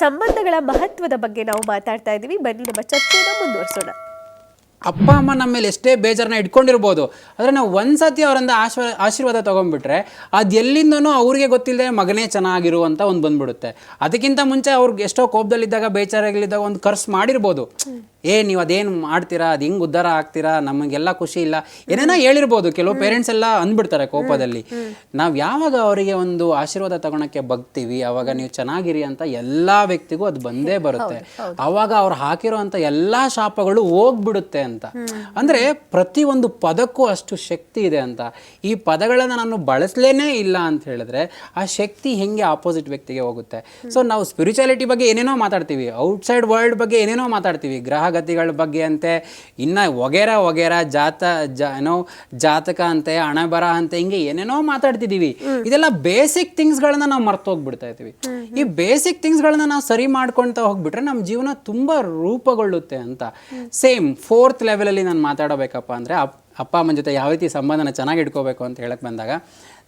ಸಂಬಂಧಗಳ ಮಹತ್ವದ ಬಗ್ಗೆ ನಾವು ಮಾತಾಡ್ತಾ ಇದ್ದೀವಿ. ಬನ್ನಿ, ನಮ್ಮ ಚರ್ಚೆಯನ್ನ ಮುಂದುವರಿಸೋಣ. ಅಪ್ಪ, ಅಮ್ಮ ನಮ್ಮ ಮೇಲೆ ಎಷ್ಟೇ ಬೇಜಾರನ್ನ ಇಟ್ಕೊಂಡಿರ್ಬೋದು, ಆದರೆ ನಾವು ಒಂದ್ಸತಿ ಅವರಿಂದ ಆಶ್ವ, ಆಶೀರ್ವಾದ ತೊಗೊಂಡ್ಬಿಟ್ರೆ ಅದು ಎಲ್ಲಿಂದನೂ ಅವ್ರಿಗೆ ಗೊತ್ತಿಲ್ಲದೆ ಮಗನೇ ಚೆನ್ನಾಗಿರು ಅಂತ ಒಂದು ಬಂದ್ಬಿಡುತ್ತೆ. ಅದಕ್ಕಿಂತ ಮುಂಚೆ ಅವ್ರಿಗೆ ಎಷ್ಟೋ ಕೋಪದಲ್ಲಿದ್ದಾಗ, ಬೇಜಾರಾಗಲಿದ್ದಾಗ ಒಂದು ಕರ್ಸ್ ಮಾಡಿರ್ಬೋದು. ಏ ನೀವು ಅದೇನು ಮಾಡ್ತೀರಾ? ಅದು ಹಿಂಗೆ ಉದ್ಧಾರ ಆಗ್ತೀರಾ? ನಮಗೆಲ್ಲ ಖುಷಿ ಇಲ್ಲ. ಏನೇನೋ ಹೇಳಿರ್ಬೋದು. ಕೆಲವು ಪೇರೆಂಟ್ಸ್ ಎಲ್ಲ ಅಂದ್ಬಿಡ್ತಾರೆ ಕೋಪದಲ್ಲಿ. ನಾವು ಯಾವಾಗ ಅವರಿಗೆ ಒಂದು ಆಶೀರ್ವಾದ ತಗೊಳಕ್ಕೆ ಬಗ್ತೀವಿ? ಅವಾಗ ನೀವು ಚೆನ್ನಾಗಿರಿ ಅಂತ ಎಲ್ಲಾ ವ್ಯಕ್ತಿಗೂ ಅದು ಬಂದೇ ಬರುತ್ತೆ. ಅವಾಗ ಅವ್ರು ಹಾಕಿರೋಂಥ ಎಲ್ಲಾ ಶಾಪಗಳು ಹೋಗ್ಬಿಡುತ್ತೆ ಅಂತ. ಅಂದ್ರೆ ಪ್ರತಿ ಒಂದು ಪದಕ್ಕೂ ಅಷ್ಟು ಶಕ್ತಿ ಇದೆ ಅಂತ. ಈ ಪದಗಳನ್ನ ನಾನು ಬಳಸಲೇನೇ ಇಲ್ಲ ಅಂತ ಹೇಳಿದ್ರೆ ಆ ಶಕ್ತಿ ಹೆಂಗೆ ಆಪೋಸಿಟ್ ವ್ಯಕ್ತಿಗೆ ಹೋಗುತ್ತೆ? ಸೊ ನಾವು ಸ್ಪಿರಿಚುಯಾಲಿಟಿ ಬಗ್ಗೆ ಏನೇನೋ ಮಾತಾಡ್ತೀವಿ. ಔಟ್ಸೈಡ್ ವರ್ಲ್ಡ್ ಬಗ್ಗೆ ಏನೇನೋ ಮಾತಾಡ್ತೀವಿ. ಗ್ರಹಗತಿಗಳ ಬಗ್ಗೆ ಅಂತೆ ಇನ್ನ ಒಗೆರ ಒಗೆರ ಜಾತ ಜ ಏನೋ ಜಾತಕ ಅಂತೆ ಹಣ ಬರ ಅಂತೆ ಹಿಂಗೆ ಏನೇನೋ ಮಾತಾಡ್ತಿದೀವಿ. ಇದೆಲ್ಲ ಬೇಸಿಕ್ ಥಿಂಗ್ಸ್ಗಳನ್ನ ನಾವು ಮರ್ತೋಗ್ಬಿಡ್ತಾ ಇದ್ದೀವಿ. ಈ ಬೇಸಿಕ್ ಥಿಂಗ್ಸ್ಗಳನ್ನ ನಾವು ಸರಿ ಮಾಡ್ಕೊಳ್ತಾ ಹೋಗ್ಬಿಟ್ರೆ ನಮ್ಮ ಜೀವನ ತುಂಬಾ ರೂಪಗೊಳ್ಳುತ್ತೆ ಅಂತ. ಸೇಮ್ ಫೋರ್ತ್ ಲೆವೆಲಲ್ಲಿ ನಾನು ಮಾತಾಡಬೇಕಪ್ಪ ಅಂದರೆ ಅಪ್ ಅಪ್ಪ ಅಮ್ಮನ ಜೊತೆ ಯಾವ ರೀತಿ ಸಂಬಂಧನ ಚೆನ್ನಾಗಿ ಇಟ್ಕೋಬೇಕು ಅಂತ ಹೇಳಕ್ಕೆ ಬಂದಾಗ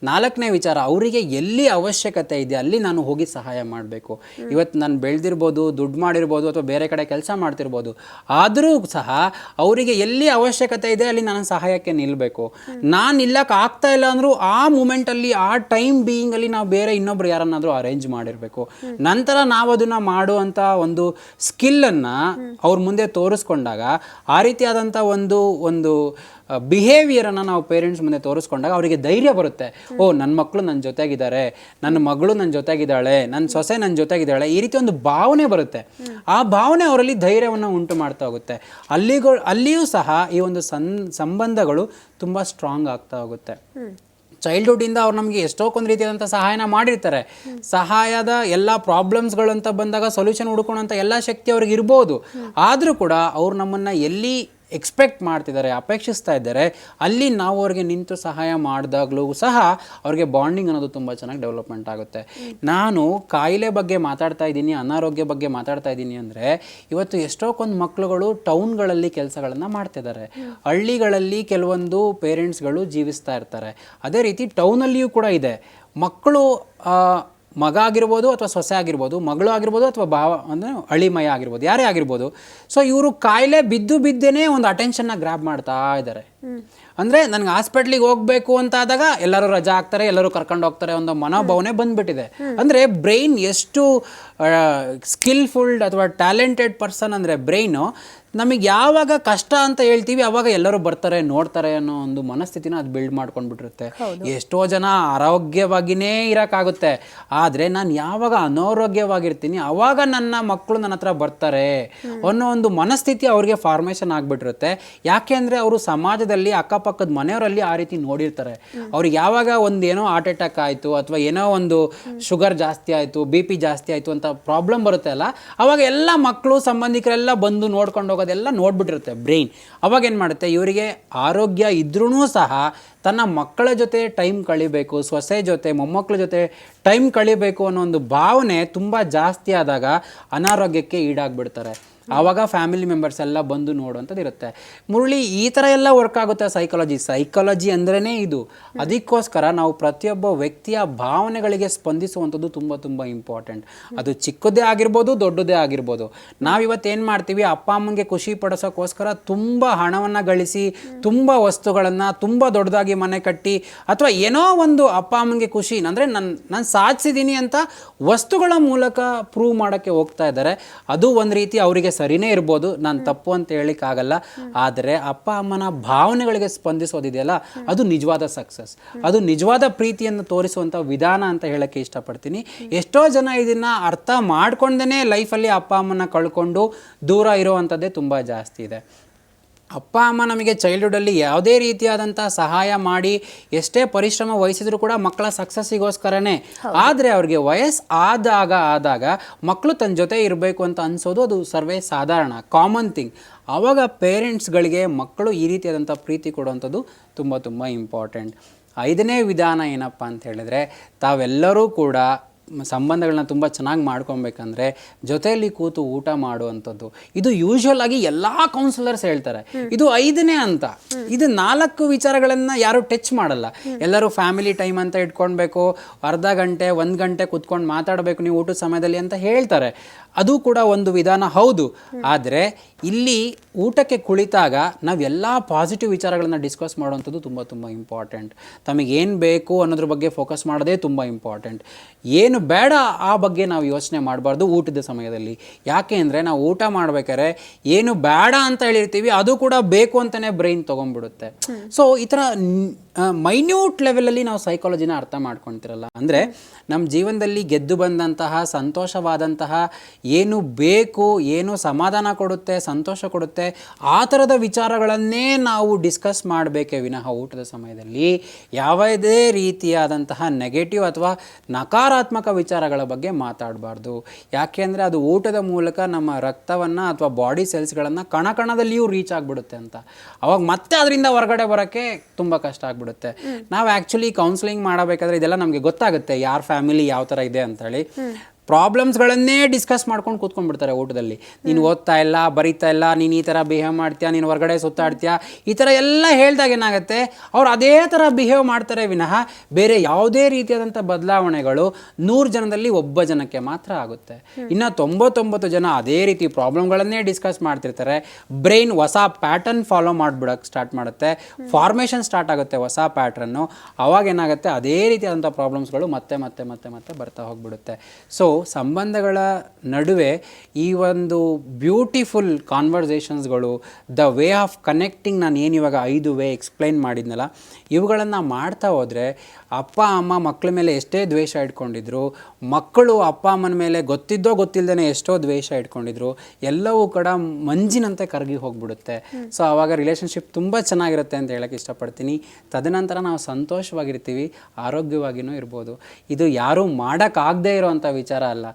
ನಾಲ್ಕನೇ ವಿಚಾರ, ಅವರಿಗೆ ಎಲ್ಲಿ ಅವಶ್ಯಕತೆ ಇದೆ ಅಲ್ಲಿ ನಾನು ಹೋಗಿ ಸಹಾಯ ಮಾಡಬೇಕು. ಇವತ್ತು ನಾನು ಬೆಳೆದಿರ್ಬೋದು, ದುಡ್ಡು ಮಾಡಿರ್ಬೋದು ಅಥವಾ ಬೇರೆ ಕಡೆ ಕೆಲಸ ಮಾಡ್ತಿರ್ಬೋದು, ಆದರೂ ಸಹ ಅವರಿಗೆ ಎಲ್ಲಿ ಅವಶ್ಯಕತೆ ಇದೆ ಅಲ್ಲಿ ನಾನು ಸಹಾಯಕ್ಕೆ ನಿಲ್ಲಬೇಕು ನಾನು ನಿಲ್ಲಕ್ಕೆ ಆಗ್ತಾ ಇಲ್ಲ ಅಂದರೂ ಆ ಮೂಮೆಂಟಲ್ಲಿ ಆ ಟೈಮ್ ಬೀಯಿಂಗಲ್ಲಿ ನಾವು ಬೇರೆ ಇನ್ನೊಬ್ರು ಯಾರನ್ನಾದರೂ ಅರೇಂಜ್ ಮಾಡಿರಬೇಕು. ನಂತರ ನಾವು ಅದನ್ನು ಮಾಡುವಂಥ ಒಂದು ಸ್ಕಿಲ್ಲನ್ನು ಅವ್ರ ಮುಂದೆ ತೋರಿಸ್ಕೊಂಡಾಗ, ಆ ರೀತಿಯಾದಂಥ ಒಂದು ಒಂದು ಬಿಹೇವಿಯರನ್ನು ನಾವು ಪೇರೆಂಟ್ಸ್ ಮುಂದೆ ತೋರಿಸ್ಕೊಂಡಾಗ ಅವರಿಗೆ ಧೈರ್ಯ ಬರುತ್ತೆ. ಓ ನನ್ನ ಮಕ್ಕಳು ನನ್ನ ಜೊತೆಗಿದ್ದಾರೆ ನನ್ನ ಮಗಳು ನನ್ನ ಜೊತೆಗಿದ್ದಾಳೆ ನನ್ನ ಸೊಸೆ ನನ್ನ ಜೊತೆಗಿದ್ದಾಳೆ, ಈ ರೀತಿ ಒಂದು ಭಾವನೆ ಬರುತ್ತೆ. ಆ ಭಾವನೆ ಅವರಲ್ಲಿ ಧೈರ್ಯವನ್ನು ಉಂಟು ಮಾಡ್ತಾ ಹೋಗುತ್ತೆ. ಅಲ್ಲಿಗೂ, ಅಲ್ಲಿಯೂ ಸಹ ಈ ಒಂದು ಸನ್ ಸಂಬಂಧಗಳು ತುಂಬ ಸ್ಟ್ರಾಂಗ್ ಆಗ್ತಾ ಹೋಗುತ್ತೆ. ಚೈಲ್ಡ್ಹುಡ್ಡಿಂದ ಅವ್ರು ನಮಗೆ ಎಷ್ಟೋಕೊಂದು ರೀತಿಯಾದಂಥ ಸಹಾಯನ ಮಾಡಿರ್ತಾರೆ. ಸಹಾಯದ ಎಲ್ಲ ಪ್ರಾಬ್ಲಮ್ಸ್ಗಳಂತ ಬಂದಾಗ ಸೊಲ್ಯೂಷನ್ ಹುಡ್ಕೊಳ್ಳೋಂಥ ಎಲ್ಲ ಶಕ್ತಿ ಅವ್ರಿಗೆ ಇರ್ಬೋದು. ಆದರೂ ಕೂಡ ಅವ್ರು ನಮ್ಮನ್ನು ಎಲ್ಲಿ ಎಕ್ಸ್ಪೆಕ್ಟ್ ಮಾಡ್ತಿದ್ದಾರೆ ಅಪೇಕ್ಷಿಸ್ತಾ ಇದ್ದಾರೆ ಅಲ್ಲಿ ನಾವು ಅವ್ರಿಗೆ ನಿಂತು ಸಹಾಯ ಮಾಡಿದಾಗಲೂ ಸಹ ಅವ್ರಿಗೆ ಬಾಂಡಿಂಗ್ ಅನ್ನೋದು ತುಂಬ ಚೆನ್ನಾಗಿ ಡೆವಲಪ್ಮೆಂಟ್ ಆಗುತ್ತೆ. ನಾನು ಕಾಯಿಲೆ ಬಗ್ಗೆ ಮಾತಾಡ್ತಾ ಇದ್ದೀನಿ ಅನಾರೋಗ್ಯ ಬಗ್ಗೆ ಮಾತಾಡ್ತಾ ಇದ್ದೀನಿ ಅಂದರೆ ಇವತ್ತು ಎಷ್ಟೋಕೊಂದು ಮಕ್ಕಳುಗಳು ಟೌನ್ಗಳಲ್ಲಿ ಕೆಲಸಗಳನ್ನು ಮಾಡ್ತಿದ್ದಾರೆ. ಹಳ್ಳಿಗಳಲ್ಲಿ ಕೆಲವೊಂದು ಪೇರೆಂಟ್ಸ್ಗಳು ಜೀವಿಸ್ತಾ ಇರ್ತಾರೆ. ಅದೇ ರೀತಿ ಟೌನಲ್ಲಿಯೂ ಕೂಡ ಇದೆ. ಮಕ್ಕಳು ಮಗ ಆಗಿರ್ಬೋದು ಅಥವಾ ಸೊಸೆ ಆಗಿರ್ಬೋದು ಮಗಳು ಆಗಿರ್ಬೋದು ಅಥವಾ ಭಾವ ಅಂದರೆ ಅಳಿಮಯ ಆಗಿರ್ಬೋದು ಯಾರೇ ಆಗಿರ್ಬೋದು. ಸೊ ಇವರು ಕಾಯಿಲೆ ಬಿದ್ದು ಬಿದ್ದೇನೆ ಒಂದು ಅಟೆನ್ಷನ್ನ ಗ್ರ್ಯಾಬ್ ಮಾಡ್ತಾ ಇದ್ದಾರೆ ಅಂದರೆ ನನಗೆ ಹಾಸ್ಪಿಟ್ಲಿಗೆ ಹೋಗಬೇಕು ಅಂತ ಆದಾಗ ಎಲ್ಲರೂ ರಜಾ ಹಾಕ್ತಾರೆ ಎಲ್ಲರೂ ಕರ್ಕೊಂಡು ಹೋಗ್ತಾರೆ ಒಂದು ಮನೋಭಾವನೆ ಬಂದ್ಬಿಟ್ಟಿದೆ. ಅಂದರೆ ಬ್ರೈನ್ ಎಷ್ಟು ಸ್ಕಿಲ್ಫುಲ್ಡ್ ಅಥವಾ ಟ್ಯಾಲೆಂಟೆಡ್ ಪರ್ಸನ್ ಅಂದರೆ ಬ್ರೈನು ನಮಗೆ ಯಾವಾಗ ಕಷ್ಟ ಅಂತ ಹೇಳ್ತೀವಿ ಅವಾಗ ಎಲ್ಲರೂ ಬರ್ತಾರೆ ನೋಡ್ತಾರೆ ಅನ್ನೋ ಒಂದು ಮನಸ್ಥಿತಿನ ಅದು ಬಿಲ್ಡ್ ಮಾಡ್ಕೊಂಡ್ಬಿಟ್ಟಿರುತ್ತೆ. ಎಷ್ಟೋ ಜನ ಆರೋಗ್ಯವಾಗಿಯೇ ಇರೋಕ್ಕಾಗುತ್ತೆ ಆದರೆ ನಾನು ಯಾವಾಗ ಅನಾರೋಗ್ಯವಾಗಿರ್ತೀನಿ ಅವಾಗ ನನ್ನ ಮಕ್ಕಳು ನನ್ನ ಹತ್ರ ಬರ್ತಾರೆ ಅನ್ನೋ ಒಂದು ಮನಸ್ಥಿತಿ ಅವ್ರಿಗೆ ಫಾರ್ಮೇಷನ್ ಆಗಿಬಿಟ್ಟಿರುತ್ತೆ. ಯಾಕೆ ಅಂದರೆ ಅವರು ಸಮಾಜದಲ್ಲಿ ಅಕ್ಕಪಕ್ಕದ ಮನೆಯವರಲ್ಲಿ ಆ ರೀತಿ ನೋಡಿರ್ತಾರೆ. ಅವ್ರಿಗೆ ಯಾವಾಗ ಒಂದು ಏನೋ ಹಾರ್ಟ್ ಅಟ್ಯಾಕ್ ಆಯಿತು ಅಥವಾ ಏನೋ ಒಂದು ಶುಗರ್ ಜಾಸ್ತಿ ಆಯಿತು ಬಿ ಪಿ ಜಾಸ್ತಿ ಆಯಿತು ಅಂತ ಪ್ರಾಬ್ಲಮ್ ಬರುತ್ತೆ ಅಲ್ಲ ಅವಾಗ ಎಲ್ಲ ಮಕ್ಕಳು ಸಂಬಂಧಿಕರೆಲ್ಲ ಬಂದು ನೋಡ್ಕೊಂಡು ಹೋಗೋದೆಲ್ಲ ನೋಡ್ಬಿಟ್ಟಿರುತ್ತೆ ಬ್ರೈನ್. ಅವಾಗ ಏನು ಮಾಡುತ್ತೆ? ಇವರಿಗೆ ಆರೋಗ್ಯ ಇದ್ರೂ ಸಹ ತನ್ನ ಮಕ್ಕಳ ಜೊತೆ ಟೈಮ್ ಕಳಿಬೇಕು, ಸೊಸೆ ಜೊತೆ, ಮೊಮ್ಮಕ್ಕಳ ಜೊತೆ ಟೈಮ್ ಕಳಿಬೇಕು ಅನ್ನೋ ಒಂದು ಭಾವನೆ ತುಂಬ ಜಾಸ್ತಿ ಆದಾಗ ಅನಾರೋಗ್ಯಕ್ಕೆ ಈಡಾಗ್ಬಿಡ್ತಾರೆ. ಆವಾಗ ಫ್ಯಾಮಿಲಿ ಮೆಂಬರ್ಸ್ ಎಲ್ಲ ಬಂದು ನೋಡುವಂಥದ್ದು ಇರುತ್ತೆ. ಮುರಳಿ, ಈ ಥರ ಎಲ್ಲ ವರ್ಕ್ ಆಗುತ್ತೆ ಸೈಕಾಲಜಿ ಸೈಕಾಲಜಿ ಅಂದ್ರೇ ಇದು. ಅದಕ್ಕೋಸ್ಕರ ನಾವು ಪ್ರತಿಯೊಬ್ಬ ವ್ಯಕ್ತಿಯ ಭಾವನೆಗಳಿಗೆ ಸ್ಪಂದಿಸುವಂಥದ್ದು ತುಂಬ ತುಂಬ ಇಂಪಾರ್ಟೆಂಟ್ ಅದು ಚಿಕ್ಕದೇ ಆಗಿರ್ಬೋದು, ದೊಡ್ಡದೇ ಆಗಿರ್ಬೋದು. ಏನು ಮಾಡ್ತೀವಿ, ಅಪ್ಪ ಅಮ್ಮನಿಗೆ ಖುಷಿ ಪಡಿಸೋಕ್ಕೋಸ್ಕರ ತುಂಬ ಹಣವನ್ನು ಗಳಿಸಿ, ತುಂಬ ವಸ್ತುಗಳನ್ನು, ತುಂಬ ದೊಡ್ಡದಾಗಿ ಮನೆ ಕಟ್ಟಿ, ಅಥವಾ ಏನೋ ಒಂದು ಅಪ್ಪ ಅಮ್ಮನಿಗೆ ಖುಷಿ, ಅಂದರೆ ನನ್ನ ನಾನು ಸಾಧಿಸಿದ್ದೀನಿ ಅಂತ ವಸ್ತುಗಳ ಮೂಲಕ ಪ್ರೂವ್ ಮಾಡೋಕ್ಕೆ ಹೋಗ್ತಾ ಇದ್ದಾರೆ. ಅದು ಒಂದು ರೀತಿ ಅವರಿಗೆ ಸರಿನೇ ಇರ್ಬೋದು ನಾನು ತಪ್ಪು ಅಂತ ಹೇಳಿಕ್ಕಾಗಲ್ಲ ಆದರೆ ಅಪ್ಪ ಅಮ್ಮನ ಭಾವನೆಗಳಿಗೆ ಸ್ಪಂದಿಸೋದಿದೆಯಲ್ಲ ಅದು ನಿಜವಾದ ಸಕ್ಸಸ್ ಅದು ನಿಜವಾದ ಪ್ರೀತಿಯನ್ನು ತೋರಿಸುವಂಥ ವಿಧಾನ ಅಂತ ಹೇಳೋಕ್ಕೆ ಇಷ್ಟಪಡ್ತೀನಿ. ಎಷ್ಟೋ ಜನ ಇದನ್ನು ಅರ್ಥ ಮಾಡ್ಕೊಂಡೇ ಲೈಫಲ್ಲಿ ಅಪ್ಪ ಅಮ್ಮನ ಕಳ್ಕೊಂಡು ದೂರ ಇರುವಂಥದ್ದೇ ತುಂಬ ಜಾಸ್ತಿ ಇದೆ. ಅಪ್ಪ ಅಮ್ಮ ನಮಗೆ ಚೈಲ್ಡ್ಹುಡಲ್ಲಿ ಯಾವುದೇ ರೀತಿಯಾದಂಥ ಸಹಾಯ ಮಾಡಿ ಎಷ್ಟೇ ಪರಿಶ್ರಮ ವಹಿಸಿದ್ರು ಕೂಡ ಮಕ್ಕಳ ಸಕ್ಸಸ್ಸಿಗೋಸ್ಕರನೇ ಆದರೆ ಅವ್ರಿಗೆ ವಯಸ್ಸು ಆದಾಗ ಆದಾಗ ಮಕ್ಕಳು ತನ್ನ ಜೊತೆ ಇರಬೇಕು ಅಂತ ಅನ್ಸೋದು ಅದು ಸರ್ವೇ ಸಾಧಾರಣ ಕಾಮನ್ ಥಿಂಗ್ ಆವಾಗ ಪೇರೆಂಟ್ಸ್ಗಳಿಗೆ ಮಕ್ಕಳು ಈ ರೀತಿಯಾದಂಥ ಪ್ರೀತಿ ಕೊಡುವಂಥದ್ದು ತುಂಬ ತುಂಬ ಇಂಪಾರ್ಟೆಂಟ್ ಐದನೇ ವಿಧಾನ ಏನಪ್ಪ ಅಂತ ಹೇಳಿದ್ರೆ ತಾವೆಲ್ಲರೂ ಕೂಡ ಸಂಬಂಧಗಳನ್ನ ತುಂಬ ಚೆನ್ನಾಗಿ ಮಾಡ್ಕೊಬೇಕಂದ್ರೆ ಜೊತೆಯಲ್ಲಿ ಕೂತು ಊಟ ಮಾಡುವಂಥದ್ದು. ಇದು ಯೂಶುವಲ್ ಆಗಿ ಎಲ್ಲ ಕೌನ್ಸಿಲರ್ಸ್ ಹೇಳ್ತಾರೆ. ಇದು ಐದನೇ ಅಂತ ಇದು ನಾಲ್ಕು ವಿಚಾರಗಳನ್ನ ಯಾರು ಟಚ್ ಮಾಡಲ್ಲ. ಎಲ್ಲರೂ ಫ್ಯಾಮಿಲಿ ಟೈಮ್ ಅಂತ ಇಟ್ಕೊಳ್ಬೇಕು, ಅರ್ಧ ಗಂಟೆ, ಒಂದು ಗಂಟೆ ಕುತ್ಕೊಂಡು ಮಾತಾಡಬೇಕು ನೀವು ಊಟದ ಸಮಯದಲ್ಲಿ ಅಂತ ಹೇಳ್ತಾರೆ. ಅದು ಕೂಡ ಒಂದು ವಿಧಾನ ಹೌದು. ಆದರೆ ಇಲ್ಲಿ ಊಟಕ್ಕೆ ಕುಳಿತಾಗ ನಾವೆಲ್ಲ ಪಾಸಿಟಿವ್ ವಿಚಾರಗಳನ್ನು ಡಿಸ್ಕಸ್ ಮಾಡುವಂಥದ್ದು ತುಂಬ ತುಂಬ ಇಂಪಾರ್ಟೆಂಟ್ ತಮಗೇನು ಬೇಕು ಅನ್ನೋದ್ರ ಬಗ್ಗೆ ಫೋಕಸ್ ಮಾಡೋದೇ ತುಂಬ ಇಂಪಾರ್ಟೆಂಟ್ ಏನು ಬೇಡ ಆ ಬಗ್ಗೆ ನಾವು ಯೋಚನೆ ಮಾಡಬಾರ್ದು ಊಟದ ಸಮಯದಲ್ಲಿ. ಯಾಕೆ ಅಂದರೆ ನಾವು ಊಟ ಮಾಡ್ಬೇಕಾದ್ರೆ ಏನು ಬೇಡ ಅಂತ ಹೇಳಿರ್ತೀವಿ, ಅದು ಕೂಡ ಬೇಕು ಅಂತಲೇ ಬ್ರೈನ್ ತೊಗೊಂಡ್ಬಿಡುತ್ತೆ. ಸೊ ಈ ಥರ ಮೈನ್ಯೂಟ್ ಲೆವೆಲಲ್ಲಿ ನಾವು ಸೈಕಾಲಜಿನ ಅರ್ಥ ಮಾಡ್ಕೊತಿರಲ್ಲ. ಅಂದರೆ ನಮ್ಮ ಜೀವನದಲ್ಲಿ ಗೆದ್ದು ಬಂದಂತಹ, ಸಂತೋಷವಾದಂತಹ, ಏನು ಬೇಕು, ಏನು ಸಮಾಧಾನ ಕೊಡುತ್ತೆ ಸಂತೋಷ ಕೊಡುತ್ತೆ. ಆ ಥರದ ವಿಚಾರಗಳನ್ನೇ ನಾವು ಡಿಸ್ಕಸ್ ಮಾಡಬೇಕೇ ವಿನಃ ಊಟದ ಸಮಯದಲ್ಲಿ. ಯಾವುದೇ ರೀತಿಯಾದಂತಹ ನೆಗೆಟಿವ್ ಅಥವಾ ನಕಾರಾತ್ಮಕ ವಿಚಾರಗಳ ಬಗ್ಗೆ ಮಾತಾಡಬಾರ್ದು. ಯಾಕೆ ಅಂದರೆ ಅದು ಊಟದ ಮೂಲಕ ನಮ್ಮ ರಕ್ತವನ್ನು ಅಥವಾ ಬಾಡಿ ಸೆಲ್ಸ್ಗಳನ್ನು ಕಣಕಣದಲ್ಲಿಯೂ ರೀಚ್ ಆಗಿಬಿಡುತ್ತೆ ಅಂತ. ಅವಾಗ ಮತ್ತೆ ಅದರಿಂದ ಹೊರಗಡೆ ಬರೋಕ್ಕೆ ತುಂಬ ಕಷ್ಟ ಆಗಿಬಿಡುತ್ತೆ. ನಾವು ಆ್ಯಕ್ಚುಲಿ ಕೌನ್ಸಿಲಿಂಗ್ ಮಾಡಬೇಕಾದ್ರೆ ಇದೆಲ್ಲ ನಮಗೆ ಗೊತ್ತಾಗುತ್ತೆ. ಯಾರ ಫ್ಯಾಮಿಲಿ ಯಾವ ಥರ ಇದೆ ಅಂತೇಳಿ ಪ್ರಾಬ್ಲಮ್ಸ್ಗಳನ್ನೇ ಡಿಸ್ಕಸ್ ಮಾಡ್ಕೊಂಡು ಕೂತ್ಕೊಂಡ್ಬಿಡ್ತಾರೆ ಊಟದಲ್ಲಿ. ನೀನು ಓದ್ತಾ ಇಲ್ಲ ಬರೀತಾ ಇಲ್ಲ ನೀನು ಈ ಥರ ಬಿಹೇವ್ ಮಾಡ್ತೀಯಾ ನೀನು ಹೊರಗಡೆ ಸುತ್ತಾಡ್ತೀಯಾ ಈ ಥರ ಎಲ್ಲ ಹೇಳಿದಾಗ ಏನಾಗುತ್ತೆ ಅವ್ರು ಅದೇ ಥರ ಬಿಹೇವ್ ಮಾಡ್ತಾರೆ ವಿನಃ ಬೇರೆ ಯಾವುದೇ ರೀತಿಯಾದಂಥ ಬದಲಾವಣೆಗಳು ನೂರು ಜನದಲ್ಲಿ ಒಬ್ಬ ಜನಕ್ಕೆ ಮಾತ್ರ ಆಗುತ್ತೆ. ಇನ್ನು ತೊಂಬತ್ತೊಂಬತ್ತು ಜನ ಅದೇ ರೀತಿ ಪ್ರಾಬ್ಲಮ್ಗಳನ್ನೇ ಡಿಸ್ಕಸ್ ಮಾಡ್ತಿರ್ತಾರೆ. ಬ್ರೈನ್ ಹೊಸ ಪ್ಯಾಟರ್ನ್ ಫಾಲೋ ಮಾಡಿಬಿಡೋಕ್ಕೆ ಸ್ಟಾರ್ಟ್ ಮಾಡುತ್ತೆ. ಫಾರ್ಮೇಷನ್ ಸ್ಟಾರ್ಟ್ ಆಗುತ್ತೆ ಹೊಸ ಪ್ಯಾಟ್ರನ್ನು ಅವಾಗ ಏನಾಗುತ್ತೆ ಅದೇ ರೀತಿಯಾದಂಥ ಪ್ರಾಬ್ಲಮ್ಸ್ಗಳು ಮತ್ತೆ ಮತ್ತೆ ಮತ್ತೆ ಮತ್ತೆ ಬರ್ತಾ ಹೋಗ್ಬಿಡುತ್ತೆ. ಸೊ ಸಂಬಂಧಗಳ ನಡುವೆ ಈ ಒಂದು ಬ್ಯೂಟಿಫುಲ್ ಕಾನ್ವರ್ಸೇಷನ್ಸ್ಗಳು ದ ವೇ ಆಫ್ ಕನೆಕ್ಟಿಂಗ್ ನಾನು ಏನು ಇವಾಗ ಐದು ವೇ ಎಕ್ಸ್ಪ್ಲೈನ್ ಮಾಡಿದ್ನಲ್ಲ, ಇವುಗಳನ್ನು ಮಾಡ್ತಾ ಹೋದರೆ ಅಪ್ಪ ಅಮ್ಮ ಮಕ್ಕಳ ಮೇಲೆ ಎಷ್ಟೇ ದ್ವೇಷ ಇಟ್ಕೊಂಡಿದ್ರು ಮಕ್ಕಳು ಅಪ್ಪ ಅಮ್ಮನ ಮೇಲೆ ಗೊತ್ತಿದ್ದೋ ಗೊತ್ತಿಲ್ಲದೇ ಎಷ್ಟೋ ದ್ವೇಷ ಇಟ್ಕೊಂಡಿದ್ರು ಎಲ್ಲವೂ ಕೂಡ ಮಂಜಿನಂತೆ ಕರಗಿ ಹೋಗ್ಬಿಡುತ್ತೆ. ಸೊ ಆವಾಗ ರಿಲೇಷನ್ಶಿಪ್ ತುಂಬ ಚೆನ್ನಾಗಿರುತ್ತೆ ಅಂತ ಹೇಳಕ್ಕೆ ಇಷ್ಟಪಡ್ತೀನಿ. ತದನಂತರ ನಾವು ಸಂತೋಷವಾಗಿರ್ತೀವಿ ಆರೋಗ್ಯವಾಗಿಯೂ ಇರ್ಬೋದು. ಇದು ಯಾರೂ ಮಾಡೋಕ್ಕಾಗದೇ ಇರೋವಂಥ ವಿಚಾರ ಅಲ್ಲ.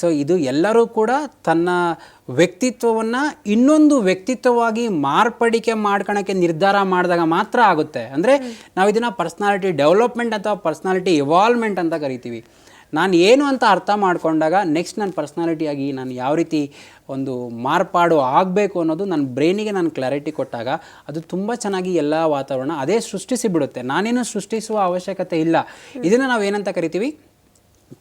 ಸೊ ಇದು ಎಲ್ಲರೂ ಕೂಡ ತನ್ನ ವ್ಯಕ್ತಿತ್ವವನ್ನು ಇನ್ನೊಂದು ವ್ಯಕ್ತಿತ್ವವಾಗಿ ಮಾರ್ಪಡಿಕೆ ಮಾಡ್ಕೊಳಕ್ಕೆ ನಿರ್ಧಾರ ಮಾಡಿದಾಗ ಮಾತ್ರ ಆಗುತ್ತೆ. ಅಂದರೆ ನಾವು ಇದನ್ನು ಪರ್ಸ್ನಾಲಿಟಿ ಡೆವಲಪ್ಮೆಂಟ್ ಅಥವಾ ಪರ್ಸ್ನಾಲಿಟಿ ಇವಾಲ್ವ್ಮೆಂಟ್ ಅಂತ ಕರಿತೀವಿ. ನಾನು ಏನು ಅಂತ ಅರ್ಥ ಮಾಡಿಕೊಂಡಾಗ ನೆಕ್ಸ್ಟ್ ನನ್ನ ಪರ್ಸ್ನಾಲಿಟಿಯಾಗಿ ನಾನು ಯಾವ ರೀತಿ ಒಂದು ಮಾರ್ಪಾಡು ಆಗಬೇಕು ಅನ್ನೋದು ನನ್ನ ಬ್ರೈನಿಗೆ ನಾನು ಕ್ಲಾರಿಟಿ ಕೊಟ್ಟಾಗ ಅದು ತುಂಬ ಚೆನ್ನಾಗಿ ಎಲ್ಲ ವಾತಾವರಣ ಅದೇ ಸೃಷ್ಟಿಸಿ ಬಿಡುತ್ತೆ. ನಾನೇನು ಸೃಷ್ಟಿಸುವ ಅವಶ್ಯಕತೆ ಇಲ್ಲ. ಇದನ್ನು ನಾವು ಏನಂತ ಕರಿತೀವಿ?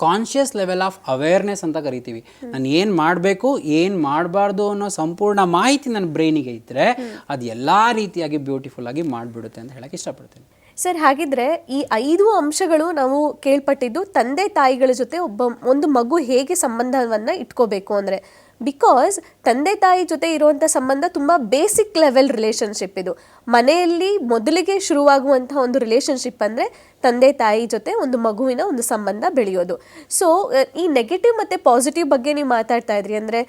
ಕಾನ್ಷಿಯಸ್ ಲೆವೆಲ್ ಆಫ್ ಅವೇರ್ನೆಸ್ ಅಂತ ಕರಿತೀವಿ. ನಾನು ಏನು ಮಾಡಬೇಕು ಏನು ಮಾಡಬಾರ್ದು ಅನ್ನೋ ಸಂಪೂರ್ಣ ಮಾಹಿತಿ ನನ್ನ ಬ್ರೈನಿಗೆ ಇದ್ದರೆ ಅದು ಎಲ್ಲ ರೀತಿಯಾಗಿ ಬ್ಯೂಟಿಫುಲ್ ಆಗಿ ಮಾಡಿಬಿಡುತ್ತೆ ಅಂತ ಹೇಳೋಕ್ಕೆ ಇಷ್ಟಪಡ್ತೀನಿ. ಸರ್, ಹಾಗಿದ್ರೆ ಈ ಐದು ಅಂಶಗಳು ನಾವು ಕೇಳ್ಪಟ್ಟಿದ್ದು ತಂದೆ ತಾಯಿಗಳ ಜೊತೆ ಒಬ್ಬ ಒಂದು ಮಗು ಹೇಗೆ ಸಂಬಂಧವನ್ನ ಇಟ್ಕೋಬೇಕು ಅಂದ್ರೆ. ಬಿಕಾಸ್ ತಂದೆ ತಾಯಿ ಜೊತೆ ಇರುವಂಥ ಸಂಬಂಧ ತುಂಬ ಬೇಸಿಕ್ ಲೆವೆಲ್ ರಿಲೇಶನ್ಶಿಪ್ ಇದು. ಮನೆಯಲ್ಲಿ ಮೊದಲಿಗೆ ಶುರುವಾಗುವಂತಹ ಒಂದು ರಿಲೇಶನ್ಶಿಪ್ ಅಂದರೆ ತಂದೆ ತಾಯಿ ಜೊತೆ ಒಂದು ಮಗುವಿನ ಒಂದು ಸಂಬಂಧ ಬೆಳೆಯೋದು. ಸೊ ಈ ನೆಗೆಟಿವ್ ಮತ್ತು ಪಾಸಿಟಿವ್ ಬಗ್ಗೆ ನೀವು ಮಾತಾಡ್ತಾ ಇದ್ರಿ ಅಂದರೆ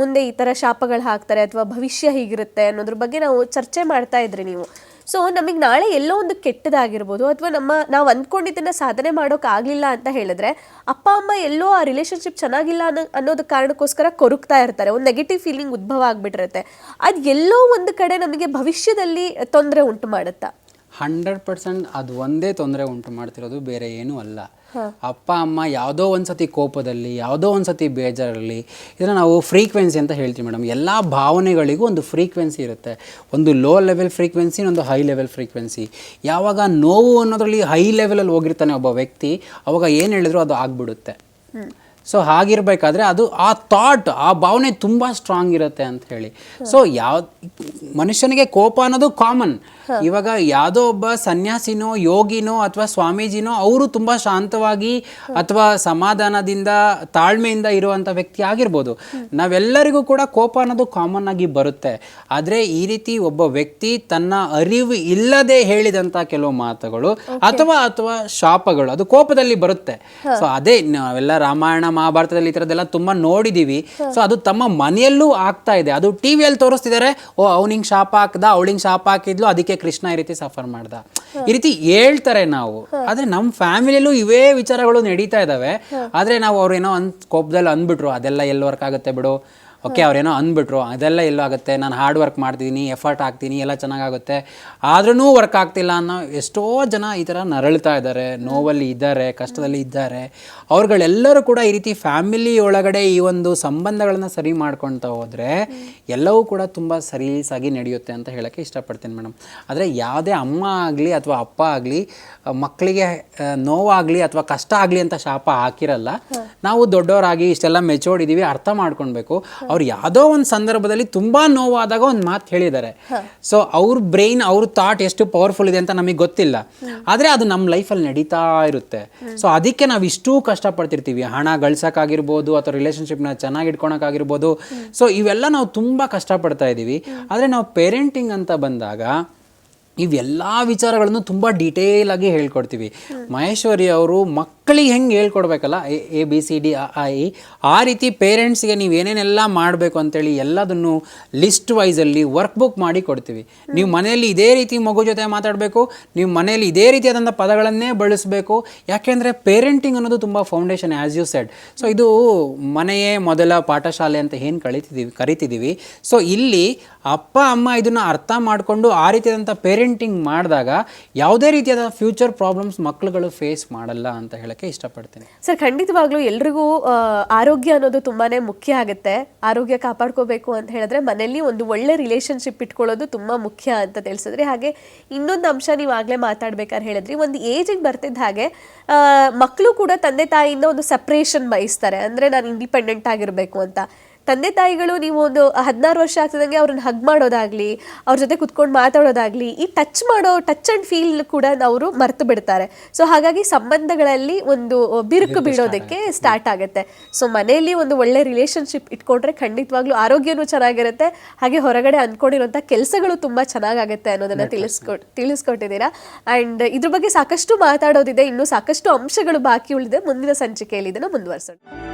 ಮುಂದೆ ಈ ಥರ ಶಾಪಗಳು ಹಾಕ್ತಾರೆ ಅಥವಾ ಭವಿಷ್ಯ ಹೀಗಿರುತ್ತೆ ಅನ್ನೋದ್ರ ಬಗ್ಗೆ ನಾವು ಚರ್ಚೆ ಮಾಡ್ತಾ ಇದ್ರಿ ನೀವು. ಸೊ ನಮಗೆ ನಾಳೆ ಎಲ್ಲೋ ಒಂದು ಕೆಟ್ಟದಾಗಿರ್ಬೋದು ಅಥವಾ ನಮ್ಮ, ನಾವು ಅಂದ್ಕೊಂಡಿದ್ದನ್ನು ಸಾಧನೆ ಮಾಡೋಕ್ಕಾಗಲಿಲ್ಲ ಅಂತ ಹೇಳಿದ್ರೆ ಅಪ್ಪ, ಅಮ್ಮ ಎಲ್ಲೋ ಆ ರಿಲೇಷನ್ಶಿಪ್ ಚೆನ್ನಾಗಿಲ್ಲ ಅನ್ನೋ, ಅನ್ನೋದು ಕಾರಣಕ್ಕೋಸ್ಕರ ಕೊರುಕ್ತಾ ಇರ್ತಾರೆ. ಒಂದು ನೆಗೆಟಿವ್ ಫೀಲಿಂಗ್ ಉದ್ಭವ ಆಗಿಬಿಟ್ಟಿರುತ್ತೆ. ಅದು ಎಲ್ಲೋ ಒಂದು ಕಡೆ ನಮಗೆ ಭವಿಷ್ಯದಲ್ಲಿ ತೊಂದರೆ ಉಂಟು ಮಾಡುತ್ತಾ? ಹಂಡ್ರೆಡ್ ಪರ್ಸೆಂಟ್ ಅದು ಒಂದೇ ತೊಂದರೆ ಉಂಟು ಮಾಡ್ತಿರೋದು ಬೇರೆ ಏನೂ ಅಲ್ಲ. ಅಪ್ಪ ಅಮ್ಮ ಯಾವುದೋ ಒಂದು ಸತಿ ಕೋಪದಲ್ಲಿ ಯಾವುದೋ ಒಂದು ಸತಿ ಬೇಜಾರಲ್ಲಿ ಇದನ್ನು ನಾವು ಫ್ರೀಕ್ವೆನ್ಸಿ ಅಂತ ಹೇಳ್ತೀವಿ ಮೇಡಮ್ ಎಲ್ಲ ಭಾವನೆಗಳಿಗೂ ಒಂದು ಫ್ರೀಕ್ವೆನ್ಸಿ ಇರುತ್ತೆ. ಒಂದು ಲೋ ಲೆವೆಲ್ ಫ್ರೀಕ್ವೆನ್ಸಿ ಒಂದು ಹೈ ಲೆವೆಲ್ ಫ್ರೀಕ್ವೆನ್ಸಿ ಯಾವಾಗ ನೋವು ಅನ್ನೋದ್ರಲ್ಲಿ ಹೈ ಲೆವೆಲಲ್ಲಿ ಹೋಗಿರ್ತಾನೆ ಒಬ್ಬ ವ್ಯಕ್ತಿ ಅವಾಗ ಏನು ಹೇಳಿದ್ರು ಅದು ಆಗ್ಬಿಡುತ್ತೆ. ಸೊ ಹಾಗಿರ್ಬೇಕಾದ್ರೆ ಅದು ಆ ಥಾಟ್ ಆ ಭಾವನೆ ತುಂಬ ಸ್ಟ್ರಾಂಗ್ ಇರುತ್ತೆ ಅಂತ ಹೇಳಿ. ಸೊ ಯಾವ ಮನುಷ್ಯನಿಗೆ ಕೋಪ ಅನ್ನೋದು ಕಾಮನ್ ಇವಾಗ ಯಾವುದೋ ಒಬ್ಬ ಸನ್ಯಾಸಿನೋ ಯೋಗಿನೋ ಅಥವಾ ಸ್ವಾಮೀಜಿನೋ ಅವರು ತುಂಬಾ ಶಾಂತವಾಗಿ ಅಥವಾ ಸಮಾಧಾನದಿಂದ ತಾಳ್ಮೆಯಿಂದ ಇರುವಂತ ವ್ಯಕ್ತಿ ಆಗಿರ್ಬೋದು. ನಾವೆಲ್ಲರಿಗೂ ಕೂಡ ಕೋಪ ಅನ್ನೋದು ಕಾಮನ್ ಆಗಿ ಬರುತ್ತೆ. ಆದರೆ ಈ ರೀತಿ ಒಬ್ಬ ವ್ಯಕ್ತಿ ತನ್ನ ಅರಿವು ಇಲ್ಲದೆ ಹೇಳಿದಂತ ಕೆಲವು ಮಾತುಗಳು ಅಥವಾ ಅಥವಾ ಶಾಪಗಳು ಅದು ಕೋಪದಲ್ಲಿ ಬರುತ್ತೆ. ಸೊ ಅದೇ ನಾವೆಲ್ಲ ರಾಮಾಯಣ ಮಹಾಭಾರತದಲ್ಲಿ ಈ ಥರದ್ದೆಲ್ಲ ತುಂಬಾ ನೋಡಿದೀವಿ. ಸೊ ಅದು ತಮ್ಮ ಮನೆಯಲ್ಲೂ ಆಗ್ತಾ ಇದೆ. ಅದು ಟಿವಿಯಲ್ಲಿ ತೋರಿಸ್ತಿದ್ದಾರೆ ಓ ಅವ್ನಿಂಗ್ ಶಾಪ ಹಾಕ್ದ ಅವಳಿಂಗ್ ಶಾಪ ಹಾಕಿದ್ಲು ಅದಕ್ಕೆ ಕೃಷ್ಣ ಈ ರೀತಿ ಸಫರ್ ಮಾಡ್ದ. ಈ ರೀತಿ ಹೇಳ್ತಾರೆ ನಾವು. ಆದ್ರೆ ನಮ್ಮ ಫ್ಯಾಮಿಲಿಯಲ್ಲೂ ಇವೇ ವಿಚಾರಗಳು ನಡೀತಾ ಇದಾವೆ. ಆದ್ರೆ ನಾವು ಅವ್ರೇನೋ ಅನ್ ಕೋಪದಲ್ಲಿ ಅಂದ್ಬಿಟ್ರು ಅದೆಲ್ಲ ಎಲ್ಲಿ ವರ್ಕ್ ಆಗುತ್ತೆ ಬಿಡು. ಓಕೆ ಅವ್ರೇನೋ ಅಂದ್ಬಿಟ್ರು ಅದೆಲ್ಲ ಎಲ್ಲಾಗುತ್ತೆ ನಾನು ಹಾರ್ಡ್ ವರ್ಕ್ ಮಾಡ್ತೀನಿ ಎಫರ್ಟ್ ಹಾಕ್ತೀನಿ ಎಲ್ಲ ಚೆನ್ನಾಗಾಗುತ್ತೆ. ಆದ್ರೂ ವರ್ಕ್ ಆಗ್ತಿಲ್ಲ ಅನ್ನೋ ಎಷ್ಟೋ ಜನ ಈ ಥರ ನರಳ್ತಾ ಇದ್ದಾರೆ ನೋವಲ್ಲಿ ಇದ್ದಾರೆ ಕಷ್ಟದಲ್ಲಿ ಇದ್ದಾರೆ. ಅವ್ರುಗಳೆಲ್ಲರೂ ಕೂಡ ಈ ರೀತಿ ಫ್ಯಾಮಿಲಿ ಒಳಗಡೆ ಈ ಒಂದು ಸಂಬಂಧಗಳನ್ನ ಸರಿ ಮಾಡ್ಕೊಳ್ತಾ ಹೋದರೆ ಎಲ್ಲವೂ ಕೂಡ ತುಂಬ ಸರೀಸಾಗಿ ನಡೆಯುತ್ತೆ ಅಂತ ಹೇಳೋಕ್ಕೆ ಇಷ್ಟಪಡ್ತೀನಿ ಮೇಡಮ್. ಆದರೆ ಯಾವುದೇ ಅಮ್ಮ ಆಗಲಿ ಅಥವಾ ಅಪ್ಪ ಆಗಲಿ ಮಕ್ಕಳಿಗೆ ನೋವಾಗಲಿ ಅಥವಾ ಕಷ್ಟ ಆಗಲಿ ಅಂತ ಶಾಪ ಹಾಕಿರಲ್ಲ ನಾವು ದೊಡ್ಡವರಾಗಿ ಇಷ್ಟೆಲ್ಲ ಮೆಚೋರ್ಡ್ ಇದೀವಿ ಅರ್ಥ ಮಾಡ್ಕೊಳ್ಬೇಕು. ಅವ್ರು ಯಾವುದೋ ಒಂದು ಸಂದರ್ಭದಲ್ಲಿ ತುಂಬ ನೋವಾದಾಗ ಒಂದು ಮಾತು ಹೇಳಿದ್ದಾರೆ. ಸೊ ಅವ್ರ ಬ್ರೈನ್ ಅವ್ರ ಥಾಟ್ ಎಷ್ಟು ಪವರ್ಫುಲ್ ಇದೆ ಅಂತ ನಮಗೆ ಗೊತ್ತಿಲ್ಲ. ಆದರೆ ಅದು ನಮ್ಮ ಲೈಫಲ್ಲಿ ನಡೀತಾ ಇರುತ್ತೆ. ಸೊ ಅದಕ್ಕೆ ನಾವು ಇಷ್ಟೂ ಕಷ್ಟಪಡ್ತಿರ್ತೀವಿ. ಹಣ ಗಳಿಸೋಕ್ಕಾಗಿರ್ಬೋದು ಅಥವಾ ರಿಲೇಷನ್ಶಿಪ್ನ ಚೆನ್ನಾಗಿ ಇಟ್ಕೊಳಕ್ಕಾಗಿರ್ಬೋದು. ಸೊ ಇವೆಲ್ಲ ನಾವು ತುಂಬ ಕಷ್ಟಪಡ್ತಾ ಇದ್ದೀವಿ ಆದರೆ ನಾವು ಪೇರೆಂಟಿಂಗ್ ಅಂತ ಬಂದಾಗ ಇವೆಲ್ಲ ವಿಚಾರಗಳನ್ನು ತುಂಬ ಡೀಟೇಲ್ ಆಗಿ ಹೇಳ್ಕೊಡ್ತೀವಿ. ಮಹೇಶ್ವರಿ ಅವರು ಮಕ್ಕಳಿಗೆ ಹೆಂಗೆ ಹೇಳ್ಕೊಡ್ಬೇಕಲ್ಲ? ಎ ಬಿ, ಸಿ, ಡಿ ಐ ಆ ರೀತಿ ಪೇರೆಂಟ್ಸ್ಗೆ ನೀವು ಏನೇನೆಲ್ಲ ಮಾಡಬೇಕು ಅಂತೇಳಿ ಎಲ್ಲದನ್ನು ಲಿಸ್ಟ್ ವೈಸಲ್ಲಿ ವರ್ಕ್ ಬುಕ್ ಮಾಡಿ ಕೊಡ್ತೀವಿ. ನೀವು ಮನೆಯಲ್ಲಿ ಇದೇ ರೀತಿ ಮಗು ಜೊತೆ ಮಾತಾಡಬೇಕು, ನೀವು ಮನೆಯಲ್ಲಿ ಇದೇ ರೀತಿಯಾದಂಥ ಪದಗಳನ್ನೇ ಬಳಸಬೇಕು. ಯಾಕೆಂದರೆ ಪೇರೆಂಟಿಂಗ್ ಅನ್ನೋದು ತುಂಬ foundation as you said so ಇದು ಮನೆಯೇ ಮೊದಲ ಪಾಠಶಾಲೆ ಅಂತ ಏನು ಕಳಿತಿದ್ದೀವಿ ಕರಿತಿದ್ದೀವಿ ಸೊ ಇಲ್ಲಿ ಅಪ್ಪ, ಅಮ್ಮ ಇದನ್ನು ಅರ್ಥ ಮಾಡಿಕೊಂಡು ಆ ರೀತಿಯಾದಂಥ ಪೇರೆಂಟಿಂಗ್ ಮಾಡಿದಾಗ ಯಾವುದೇ ರೀತಿಯಾದ ಫ್ಯೂಚರ್ ಪ್ರಾಬ್ಲಮ್ಸ್ ಮಕ್ಕಳುಗಳು ಫೇಸ್ ಮಾಡಲ್ಲ ಅಂತ ಹೇಳಕ್ಕೆ ಇಷ್ಟಪಡ್ತೀನಿ. ಸರ್, ಖಂಡಿತವಾಗ್ಲೂ ಎಲ್ರಿಗೂ ಆರೋಗ್ಯ ಅನ್ನೋದು ತುಂಬಾನೇ ಮುಖ್ಯ ಆಗುತ್ತೆ. ಆರೋಗ್ಯ ಕಾಪಾಡ್ಕೋಬೇಕು ಅಂತ ಹೇಳಿದ್ರೆ ಮನೆಯಲ್ಲಿ ಒಂದು ಒಳ್ಳೆ ರಿಲೇಶನ್ಶಿಪ್ ಇಟ್ಕೊಳ್ಳೋದು ತುಂಬಾ ಮುಖ್ಯ ಅಂತ ತಿಳಿಸಿದ್ರಿ ಹಾಗೆ ಇನ್ನೊಂದು ಅಂಶ ನೀವು ಆಗ್ಲೇ ಮಾತಾಡ್ಬೇಕಾದ್ರೆ ಹೇಳಿದ್ರಿ, ಒಂದು ಏಜಿಗೆ ಬರ್ತಿದ್ದ ಹಾಗೆ ಮಕ್ಕಳು ಕೂಡ ತಂದೆ ತಾಯಿಯಿಂದ ಒಂದು ಸಪ್ರೇಷನ್ ಬಯಸ್ತಾರೆ. ಅಂದ್ರೆ ನಾನು ಇಂಡಿಪೆಂಡೆಂಟ್ ಆಗಿರ್ಬೇಕು ಅಂತ. ತಂದೆ ತಾಯಿಗಳು ನೀವು ಒಂದು ಹದಿನಾರು ವರ್ಷ ಆಗ್ತದಂಗೆ ಅವ್ರನ್ನ ಹಗ್ ಮಾಡೋದಾಗ್ಲಿ ಅವ್ರ ಜೊತೆ ಕುತ್ಕೊಂಡು ಮಾತಾಡೋದಾಗ್ಲಿ ಈ ಟಚ್ ಮಾಡೋ ಟಚ್ ಅಂಡ್ ಫೀಲ್ ಕೂಡ ಅವರು ಮರೆತು ಬಿಡ್ತಾರೆ. ಸೊ ಹಾಗಾಗಿ ಸಂಬಂಧಗಳಲ್ಲಿ ಒಂದು ಬಿರುಕು ಬೀಳೋದಕ್ಕೆ ಸ್ಟಾರ್ಟ್ ಆಗುತ್ತೆ. ಸೊ ಮನೆಯಲ್ಲಿ ಒಂದು ಒಳ್ಳೆ ರಿಲೇಶನ್ಶಿಪ್ ಇಟ್ಕೊಂಡ್ರೆ ಖಂಡಿತವಾಗ್ಲೂ ಆರೋಗ್ಯನೂ ಚೆನ್ನಾಗಿರುತ್ತೆ. ಹಾಗೆ ಹೊರಗಡೆ ಅಂದ್ಕೊಂಡಿರುವಂಥ ಕೆಲಸಗಳು ತುಂಬ ಚೆನ್ನಾಗಾಗುತ್ತೆ ಅನ್ನೋದನ್ನ ತಿಳಿಸ್ಕೊ ತಿಳಿಸ್ಕೊಟ್ಟಿದ್ದೀರಾ. ಆ್ಯಂಡ್ ಇದ್ರ ಬಗ್ಗೆ ಸಾಕಷ್ಟು ಮಾತಾಡೋದಿದೆ ಇನ್ನೂ ಸಾಕಷ್ಟು ಅಂಶಗಳು ಬಾಕಿ ಉಳಿದಿದೆ. ಮುಂದಿನ ಸಂಚಿಕೆಯಲ್ಲಿ ಇದನ್ನು ಮುಂದುವರ್ಸೋಣ.